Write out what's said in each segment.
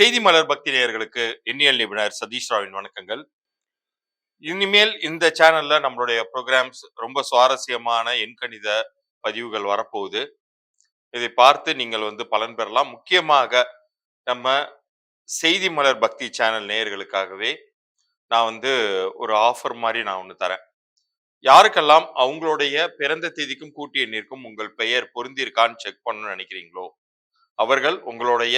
செய்தி மலர் பக்தி நேயர்களுக்கு எண்ணியல் நிபுணர் சதீஷ் ராவின் வணக்கங்கள். இனிமேல் இந்த சேனல்ல நம்மளுடைய ப்ரோக்ராம்ஸ் ரொம்ப சுவாரஸ்யமான எண்கணித பதிவுகள் வரப்போகுது. இதை பார்த்து நீங்கள் வந்து பலன் பெறலாம். முக்கியமாக நம்ம செய்தி மலர் பக்தி சேனல் நேயர்களுக்காகவே நான் வந்து ஒரு ஆஃபர் மாதிரி நான் ஒன்று தரேன். யாருக்கெல்லாம் அவங்களுடைய பிறந்த தேதிக்கும் கூட்டி எண்ணிற்கும் உங்கள் பெயர் பொருந்திருக்கான்னு செக் பண்ணணும்னு நினைக்கிறீங்களோ அவர்கள் உங்களுடைய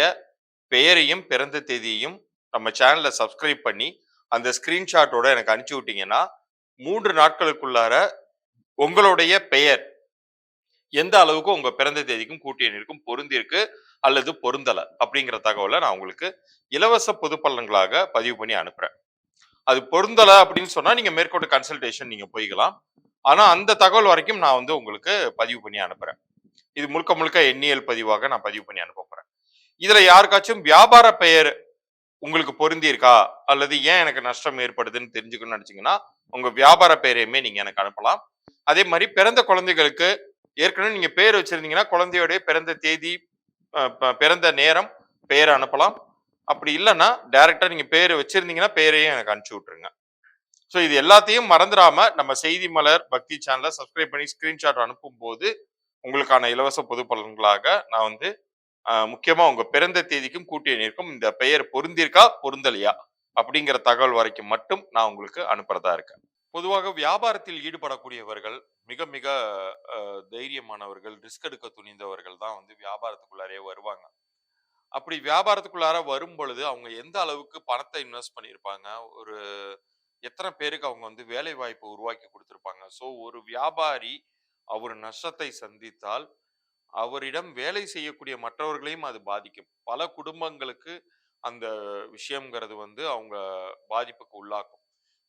பெயரையும் பிறந்த தேதியையும் நம்ம சேனலை சப்ஸ்கிரைப் பண்ணி அந்த ஸ்கிரீன்ஷாட்டோட எனக்கு அனுப்பிச்சி விட்டீங்கன்னா மூன்று நாட்களுக்குள்ளார உங்களுடைய பெயர் எந்த அளவுக்கு உங்க பிறந்த தேதிக்கும் கூட்டி எண்ணிற்கும் பொருந்திருக்கு அல்லது பொருந்தலை அப்படிங்கிற தகவலை நான் உங்களுக்கு இலவச பொது பலன்களாக பதிவு பண்ணி அனுப்புறேன். அது பொருந்தலை அப்படின்னு சொன்னா நீங்க மேற்கொண்டு கன்சல்டேஷன் நீங்க போய்க்கலாம். ஆனா அந்த தகவல் வரைக்கும் நான் வந்து உங்களுக்கு பதிவு பண்ணி அனுப்புறேன். இது முழுக்க முழுக்க எண்ணியல் பதிவாக நான் பதிவு பண்ணி அனுப்ப போறேன். இதுல யாருக்காச்சும் வியாபார பெயர் உங்களுக்கு பொருந்தி இருக்கா அல்லது ஏன் எனக்கு நஷ்டம் ஏற்படுதுன்னு தெரிஞ்சுக்கணும்னு நினைச்சீங்கன்னா உங்க வியாபார பெயரையுமே நீங்க எனக்கு அனுப்பலாம். அதே மாதிரி பிறந்த குழந்தைகளுக்கு ஏற்கனவே நீங்க பேர் வச்சிருந்தீங்கன்னா குழந்தையோடைய பிறந்த தேதி பிறந்த நேரம் பெயரை அனுப்பலாம். அப்படி இல்லைன்னா டைரக்டா நீங்க பேர் வச்சிருந்தீங்கன்னா பேரையும் எனக்கு அனுப்பிச்சு விட்டுருங்க. ஸோ இது எல்லாத்தையும் மறந்துடாம நம்ம செய்தி மலர் பக்தி சேனலை சப்ஸ்கிரைப் பண்ணி ஸ்கிரீன்ஷாட் அனுப்பும் போது உங்களுக்கான இலவச பொது பலன்களாக நான் வந்து முக்கியமா உங்க பிறந்த தேதிக்கும் கூட்டி எண்ணிற்கும் இந்த பெயர் பொருந்திருக்கா பொருந்தலையா? அப்படிங்கிற தகவல் வரைக்கும் மட்டும் நான் உங்களுக்கு அனுப்புறதா இருக்கேன். பொதுவாக வியாபாரத்தில் ஈடுபடக்கூடியவர்கள் மிக மிக தைரியமானவர்கள் ரிஸ்க் எடுக்க துணிந்தவர்கள் தான் வந்து வியாபாரத்துக்குள்ளாரே வருவாங்க. அப்படி வியாபாரத்துக்குள்ளார வரும் பொழுது அவங்க எந்த அளவுக்கு பணத்தை இன்வெஸ்ட் பண்ணியிருப்பாங்க? ஒரு எத்தனை பேருக்கு அவங்க வந்து வேலை வாய்ப்பு உருவாக்கி கொடுத்துருப்பாங்க? ஸோ ஒரு வியாபாரி அவர் நஷ்டத்தை சந்தித்தால் அவரிடம் வேலை செய்யக்கூடிய மற்றவர்களையும் அது பாதிக்கும். பல குடும்பங்களுக்கு அந்த விஷயங்கிறது வந்து அவங்க பாதிப்புக்கு உள்ளாக்கும்.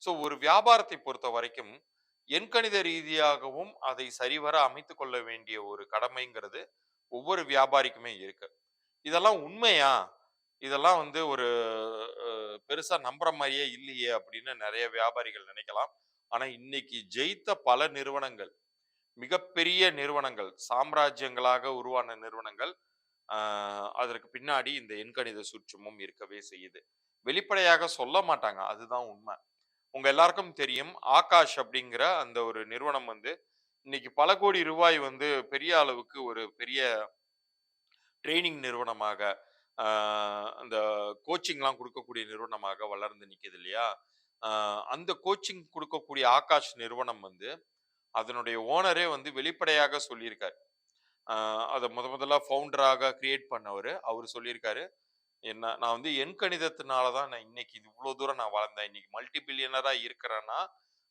ஸோ ஒரு வியாபாரத்தை பொறுத்த வரைக்கும் எண்கணித ரீதியாகவும் அதை சரிவர அமைத்து கொள்ள வேண்டிய ஒரு கடமைங்கிறது ஒவ்வொரு வியாபாரிக்குமே இருக்கு. இதெல்லாம் உண்மையா? இதெல்லாம் வந்து ஒரு பெருசா நம்புற மாதிரியே இல்லையே அப்படின்னு நிறைய வியாபாரிகள் நினைக்கலாம். ஆனா இன்னைக்கு ஜெயித்த பல நிறுவனங்கள் மிகப்பெரிய நிறுவனங்கள் சாம்ராஜ்யங்களாக உருவான நிறுவனங்கள் அதற்கு பின்னாடி இந்த எண்கணித சூட்சமும் இருக்கவே செய்யுது. வெளிப்படையாக சொல்ல மாட்டாங்க அதுதான் உண்மை. உங்க எல்லாருக்கும் தெரியும் ஆகாஷ் அப்படிங்கிற அந்த ஒரு நிறுவனம் வந்து இன்னைக்கு பல கோடி ரூபாய் வந்து பெரிய அளவுக்கு ஒரு பெரிய ட்ரைனிங் நிறுவனமாக அந்த கோச்சிங்லாம் கொடுக்கக்கூடிய நிறுவனமாக வளர்ந்து நிற்கிது இல்லையா? அந்த கோச்சிங் கொடுக்கக்கூடிய ஆகாஷ் நிறுவனம் வந்து அதனுடைய ஓனரே வந்து வெளிப்படையாக சொல்லியிருக்காரு. அதை முத முதல்ல ஃபவுண்டராக கிரியேட் பண்ணவர். அவர் சொல்லியிருக்காரு என்ன நான் வந்து எண் கணிதத்தினால தான் நான் இன்னைக்கு இது இவ்வளோ தூரம் நான் வளர்ந்தேன். இன்னைக்கு மல்டி பில்லியனராக இருக்கிறேன்னா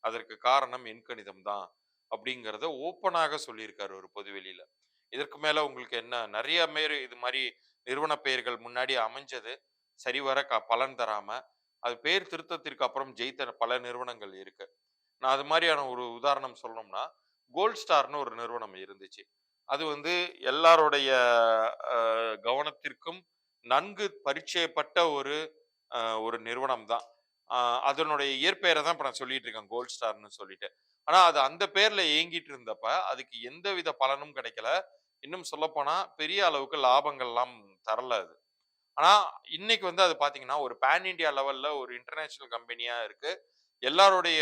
அதற்கு காரணம் எண் கணிதம் தான். அப்படிங்கிறத ஓப்பனாக சொல்லியிருக்காரு ஒரு பொதுவெளியில் இதற்கு மேலே உங்களுக்கு என்ன நிறைய பேர் இது மாதிரி நிறுவன பெயர்கள் முன்னாடி அமைஞ்சது சரிவர க பலன் தராமல் அது பேர் திருத்தத்திற்கு அப்புறம் ஜெயித்த பல நிறுவனங்கள் இருக்குது நான் அது மாதிரியான ஒரு உதாரணம் சொல்லணும்னா கோல்ட் ஸ்டார்னு ஒரு நிறுவனம் இருந்துச்சு. அது வந்து எல்லாருடைய கவனத்திற்கும் நன்கு பரிச்சயப்பட்ட ஒரு ஒரு நிறுவனம் தான். அதனுடைய இயற்பெயரை தான் இப்போ நான் சொல்லிட்டு இருக்கேன் கோல்ட் ஸ்டார்னு சொல்லிட்டு. ஆனா அது அந்த பேர்ல இயங்கிட்டு இருந்தப்ப அதுக்கு எந்த வித பலனும் கிடைக்கல. இன்னும் சொல்லப்போனால் பெரிய அளவுக்கு லாபங்கள்லாம் தரல அது. ஆனா இன்னைக்கு வந்து அது பார்த்தீங்கன்னா ஒரு பேன் இந்தியா லெவல்ல ஒரு இன்டர்நேஷ்னல் கம்பெனியாக இருக்கு. எல்லாருடைய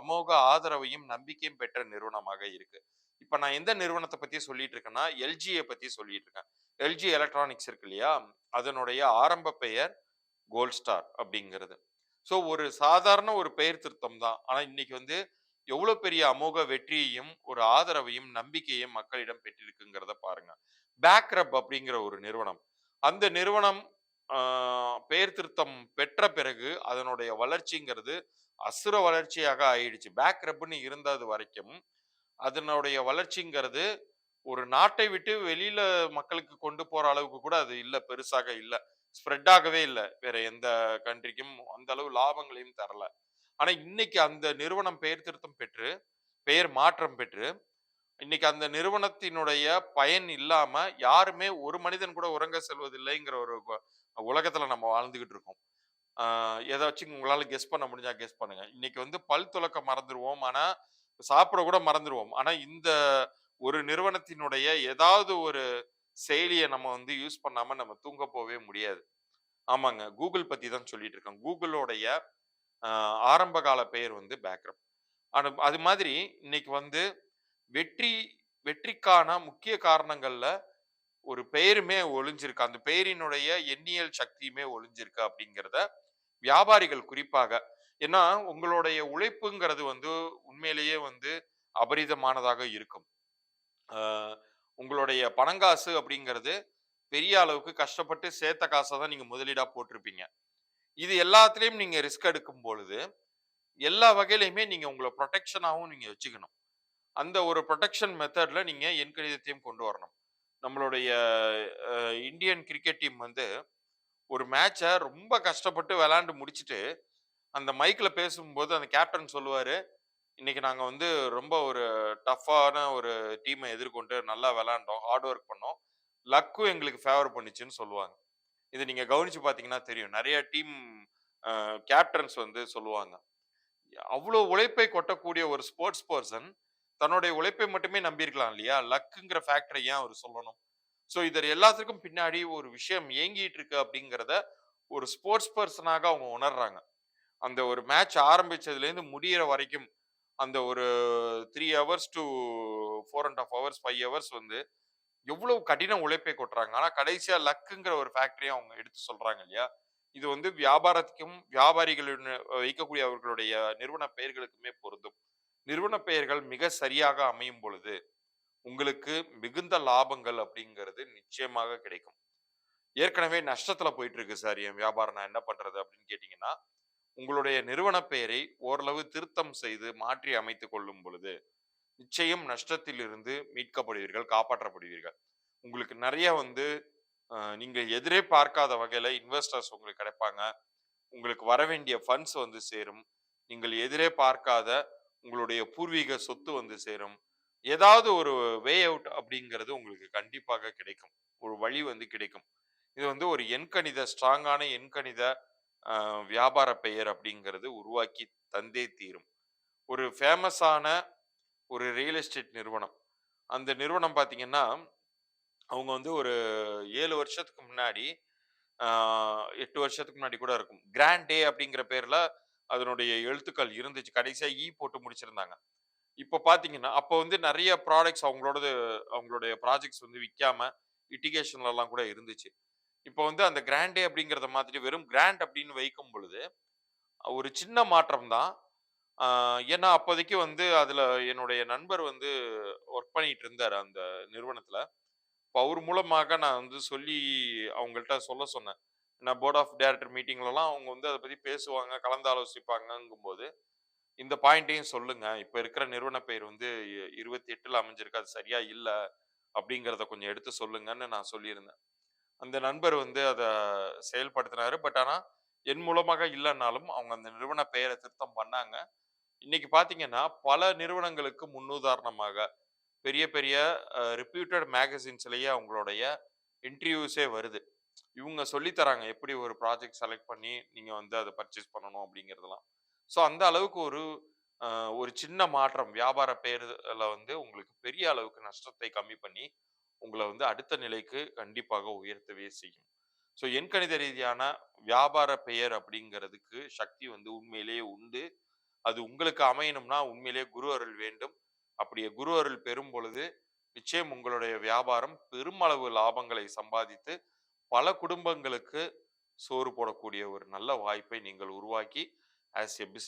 அமோக ஆதரவையும் நம்பிக்கையும் பெற்ற நிறுவனமாக இருக்கு. இப்ப நான் எந்த நிறுவனத்தை பத்தி சொல்லிட்டு இருக்கேன்னா எல்ஜியை பத்தி சொல்லிட்டு இருக்கேன் எல்ஜி எலக்ட்ரானிக்ஸ் இருக்கு இல்லையா? அதனுடைய ஆரம்ப பெயர் கோல்ட் ஸ்டார் அப்படிங்கிறது. ஸோ ஒரு சாதாரண ஒரு பெயர் திருத்தம் தான். ஆனால் இன்னைக்கு வந்து எவ்வளோ பெரிய அமோக வெற்றியையும் ஒரு ஆதரவையும் நம்பிக்கையும் மக்களிடம் பெற்றிருக்குங்கிறத பாருங்க. பேக்ரப் அப்படிங்கிற ஒரு நிறுவனம். அந்த நிறுவனம் பெயர் திருத்தம் பெற்ற பிறகு அதனுடைய வளர்ச்சிங்கிறது அசுர வளர்ச்சியாக ஆயிடுச்சு. பேக் ரப்னு இருந்தது வரைக்கும் அதனுடைய வளர்ச்சிங்கிறது ஒரு நாட்டை விட்டு வெளியில மக்களுக்கு கொண்டு போற அளவுக்கு கூட அது இல்லை பெருசாக இல்லை. ஸ்ப்ரெட் ஆகவே இல்லை. வேற எந்த கண்ட்ரிக்கும் அந்த அளவு லாபங்களையும் தரல. ஆனா இன்னைக்கு அந்த நிறுவனம் பெயர் திருத்தம் பெற்று பெயர் மாற்றம் பெற்று இன்னைக்கு அந்த நிறுவனத்தினுடைய பயன் இல்லாம யாருமே ஒரு மனிதன் கூட உறங்க செல்வதில்லைங்கிற ஒரு உலகத்துல நம்ம வாழ்ந்துகிட்டு இருக்கோம். ஏதாச்சும் உங்களால கெஸ் பண்ண முடிஞ்சா கெஸ் பண்ணுங்க. இன்னைக்கு வந்து பல் துளக்க மறந்துடுவோம் ஆனா சாப்பிட கூட மறந்துடுவோம் ஆனா இந்த ஒரு நிறுவனத்தினுடைய ஏதாவது ஒரு செயலியை நம்ம வந்து யூஸ் பண்ணாம நம்ம தூங்க போவே முடியாது. ஆமாங்க. கூகுள் பத்தி தான் சொல்லிட்டு இருக்கேன். கூகுளோடைய ஆரம்ப கால பெயர் வந்து பேக்ரப் ஆனா அது மாதிரி இன்னைக்கு வந்து வெற்றி வெற்றிக்கான முக்கிய காரணங்கள்ல ஒரு பெயருமே ஒளிஞ்சிருக்கு. அந்த பெயரினுடைய எண்ணியல் சக்தியுமே ஒளிஞ்சிருக்கு அப்படிங்கிறத வியாபாரிகள் குறிப்பாக ஏன்னா உங்களுடைய உழைப்புங்கிறது வந்து உண்மையிலேயே வந்து அபரிதமானதாக இருக்கும். உங்களுடைய பணங்காசு அப்படிங்கிறது பெரிய அளவுக்கு கஷ்டப்பட்டு சேர்த்த காசை தான் நீங்கள் முதலீடாக போட்டிருப்பீங்க. இது எல்லாத்துலேயும் நீங்கள் ரிஸ்க் எடுக்கும் பொழுது, எல்லா வகையிலையுமே நீங்கள் உங்களை ப்ரொடெக்ஷனாகவும் நீங்கள் வச்சுக்கணும். அந்த ஒரு ப்ரொடக்ஷன் மெத்தடில் நீங்கள் நீங்க எண்கணிதத்தையும் கொண்டு வரணும். நம்மளுடைய இந்தியன் கிரிக்கெட் டீம் வந்து ஒரு மேட்சை ரொம்ப கஷ்டப்பட்டு விளாண்டு முடிச்சுட்டு, அந்த மைக்கில் பேசும்போது அந்த கேப்டன் சொல்லுவார் "இன்னைக்கு நாங்கள் வந்து ரொம்ப ஒரு டஃப்பான ஒரு டீமை எதிர்கொண்டு நல்லா விளாண்டோம் ஹார்ட் ஒர்க் பண்ணோம். லக்கும் எங்களுக்கு ஃபேவர் பண்ணுச்சுன்னு" சொல்லுவாங்க. இதை நீங்கள் கவனித்து பார்த்தீங்கன்னா தெரியும். நிறைய டீம் கேப்டன்ஸ் வந்து சொல்லுவாங்க. அவ்வளோ உழைப்பை கொட்டக்கூடிய ஒரு ஸ்போர்ட்ஸ் பர்சன் தன்னுடைய உழைப்பை மட்டுமே நம்பியிருக்கலாம் இல்லையா? லக்குங்கிற ஃபேக்டரை ஏன் அவர் சொல்லணும்? ஸோ இதர் எல்லாத்துக்கும் பின்னாடி ஒரு விஷயம் இயங்கிட்டு இருக்கு அப்படிங்கிறத ஒரு ஸ்போர்ட்ஸ் பர்சனாக அவங்க உணர்றாங்க. அந்த ஒரு மேட்ச் ஆரம்பிச்சதுலேருந்து முடிகிற வரைக்கும் அந்த ஒரு three hours to four and half hours, five hours வந்து எவ்வளவு கடின உழைப்பை கொட்டுறாங்க. ஆனா கடைசியா லக்குங்கிற ஒரு ஃபேக்டரியை அவங்க எடுத்து சொல்றாங்க இல்லையா? இது வந்து வியாபாரத்துக்கும் வியாபாரிகளின் வைக்கக்கூடிய அவர்களுடைய நிறுவன பெயர்களுக்குமே பொருந்தும். நிறுவன பெயர்கள் மிக சரியாக அமையும் பொழுது, உங்களுக்கு மிகுந்த லாபங்கள் அப்படிங்கிறது நிச்சயமாக கிடைக்கும். ஏற்கனவே நஷ்டத்துல போயிட்டு இருக்கு சார் என் வியாபாரம். நான் என்ன பண்றது? அப்படின்னு கேட்டீங்கன்னா, உங்களுடைய நிறுவன பெயரை ஓரளவு திருத்தம் செய்து மாற்றி அமைத்து கொள்ளும் பொழுது, நிச்சயம் நஷ்டத்திலிருந்து மீட்கப்படுவீர்கள், காப்பாற்றப்படுவீர்கள். உங்களுக்கு நிறைய வந்து நீங்க எதிரே பார்க்காத வகையில இன்வெஸ்டர்ஸ் உங்களுக்கு கிடைப்பாங்க. உங்களுக்கு வர வேண்டிய ஃபண்ட்ஸ் வந்து சேரும். நீங்கள் எதிரே பார்க்காத உங்களுடைய பூர்வீக சொத்து வந்து சேரும். ஏதாவது ஒரு வே அவுட் அப்படிங்கிறது உங்களுக்கு கண்டிப்பாக கிடைக்கும். ஒரு வழி வந்து கிடைக்கும். இது வந்து ஒரு எண்கணித ஸ்ட்ராங்கான எண்கணித வியாபார பெயர் அப்படிங்கிறது உருவாக்கி தந்தே தீரும். ஒரு ஃபேமஸான ஒரு ரியல் எஸ்டேட் நிறுவனம். அந்த நிறுவனம் பார்த்தீங்கன்னா, அவங்க வந்து ஒரு ஏழு வருஷத்துக்கு முன்னாடி, எட்டு வருஷத்துக்கு முன்னாடி கூட இருக்கும். கிராண்ட் டே அப்படிங்கிற பேரில் அதனுடைய எழுத்துக்கள் இருந்துச்சு. கடைசியாக ஈ e போட்டு முடிச்சிருந்தாங்க. இப்போ பார்த்தீங்கன்னா, அப்போ வந்து நிறைய ப்ராடக்ட்ஸ் அவங்களோடது அவங்களுடைய ப்ராஜெக்ட்ஸ் வந்து விற்காம இட்டிகேஷன்லலாம் கூட இருந்துச்சு. இப்போ வந்து அந்த கிராண்டே அப்படிங்கிறத மாதிரி வெறும் கிராண்ட் அப்படின்னு வைக்கும் பொழுது, ஒரு சின்ன மாற்றம் தான். ஏன்னா அப்போதைக்கு வந்து அதில் என்னுடைய நண்பர் வந்து ஒர்க் பண்ணிட்டு இருந்தார் அந்த நிறுவனத்தில் இப்போ அவர் மூலமாக நான் வந்து சொல்லி அவங்கள்ட்ட சொல்ல சொன்னேன். நான் போர்ட் ஆஃப் டைரக்டர் மீட்டிங்லலாம் அவங்க வந்து அதை பற்றி பேசுவாங்க, கலந்து ஆலோசிப்பாங்கங்கும்போது, இந்த பாயிண்ட்டையும் சொல்லுங்க. இப்போ இருக்கிற நிறுவன பெயர் வந்து 28ல அமைஞ்சிருக்கு. அது சரியா இல்லை அப்படிங்கிறத கொஞ்சம் எடுத்து சொல்லுங்கன்னு நான் சொல்லியிருந்தேன். அந்த நண்பர் வந்து அதை செயல்படுத்தினாரு. பட் ஆனால் என் மூலமாக இல்லைன்னாலும் அவங்க அந்த நிறுவன பெயரை திருத்தம் பண்ணாங்க. இன்னைக்கு பார்த்தீங்கன்னா, பல நிறுவனங்களுக்கு முன்னுதாரணமாக பெரிய பெரிய ரிப்யூட்டட் மேகசின்ஸ்லேயே அவங்களுடைய இன்டர்வியூஸே வருது. இவங்க சொல்லித்தராங்க எப்படி ஒரு ப்ராஜெக்ட் செலக்ட் பண்ணி நீங்க வந்து அதை பர்ச்சேஸ் பண்ணணும் அப்படிங்கிறதுலாம் ஸோ அந்த அளவுக்கு ஒரு ஒரு சின்ன மாற்றம் வியாபார பெயர்ல வந்து உங்களுக்கு பெரிய அளவுக்கு நஷ்டத்தை கம்மி பண்ணி, உங்களை வந்து அடுத்த நிலைக்கு கண்டிப்பாக உயர்த்தவே செய்யும். ஸோ எண்கணித ரீதியான வியாபார பெயர் அப்படிங்கிறதுக்கு சக்தி வந்து உண்மையிலேயே உண்டு. அது உங்களுக்கு அமையணும்னா உண்மையிலேயே குரு அருள் வேண்டும். அப்படி குரு அருள் பெறும் பொழுது, நிச்சயம் உங்களுடைய வியாபாரம் பெருமளவு லாபங்களை சம்பாதித்து, பல குடும்பங்களுக்கு சோறு போடக்கூடிய ஒரு நல்ல வாய்ப்பை நீங்கள் உருவாக்கி, ஆஸ் எ பிஸ்